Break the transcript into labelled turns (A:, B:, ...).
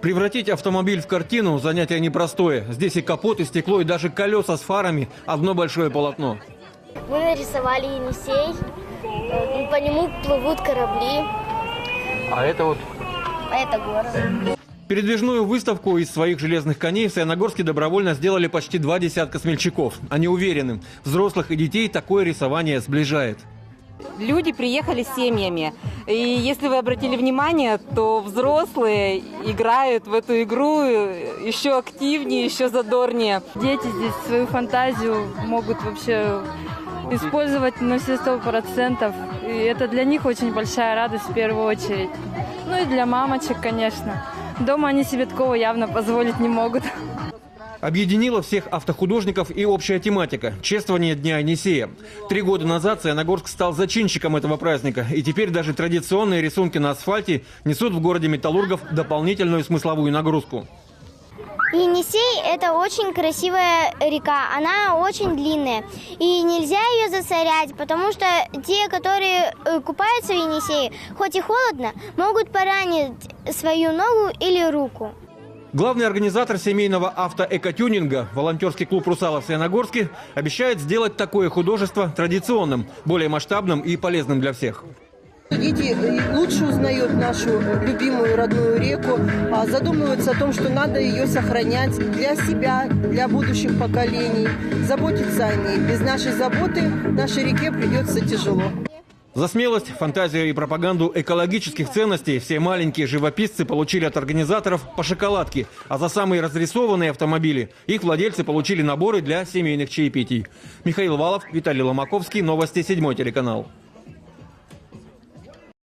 A: Превратить автомобиль в картину – занятие непростое. Здесь и капот, и стекло, и даже колеса с фарами – одно большое полотно.
B: Мы нарисовали Енисей. По нему плывут корабли.
A: А это вот
B: А это город.
A: Передвижную выставку из своих железных коней в Саяногорске добровольно сделали почти два десятка смельчаков. Они уверены, взрослых и детей такое рисование сближает.
C: Люди приехали с семьями. И если вы обратили внимание, то взрослые играют в эту игру еще активнее, еще задорнее.
D: Дети здесь свою фантазию могут вообще использовать на все сто процентов. И это для них очень большая радость в первую очередь. Ну и для мамочек, конечно. Дома они себе такого явно позволить не могут.
A: Объединила всех автохудожников и общая тематика – чествование Дня Енисея. Три года назад Саяногорск стал зачинщиком этого праздника, и теперь даже традиционные рисунки на асфальте несут в городе металлургов дополнительную смысловую нагрузку.
B: Енисей – это очень красивая река. Она очень длинная. И нельзя ее засорять, потому что те, которые э, купаются в Енисее, хоть и холодно, могут поранить свою ногу или руку.
A: Главный организатор семейного автоэкотюнинга, волонтерский клуб «Русалов» в Саяногорске, обещает сделать такое художество традиционным, более масштабным и полезным для всех.
E: Дети лучше узнают нашу любимую родную реку, а задумываются о том, что надо ее сохранять для себя, для будущих поколений, заботиться о ней. Без нашей заботы нашей реке придется тяжело.
A: За смелость, фантазию и пропаганду экологических ценностей все маленькие живописцы получили от организаторов по шоколадке, а за самые разрисованные автомобили их владельцы получили наборы для семейных чаепитий. Михаил Валов, Виталий Ломаковский, Новости, Седьмой телеканал.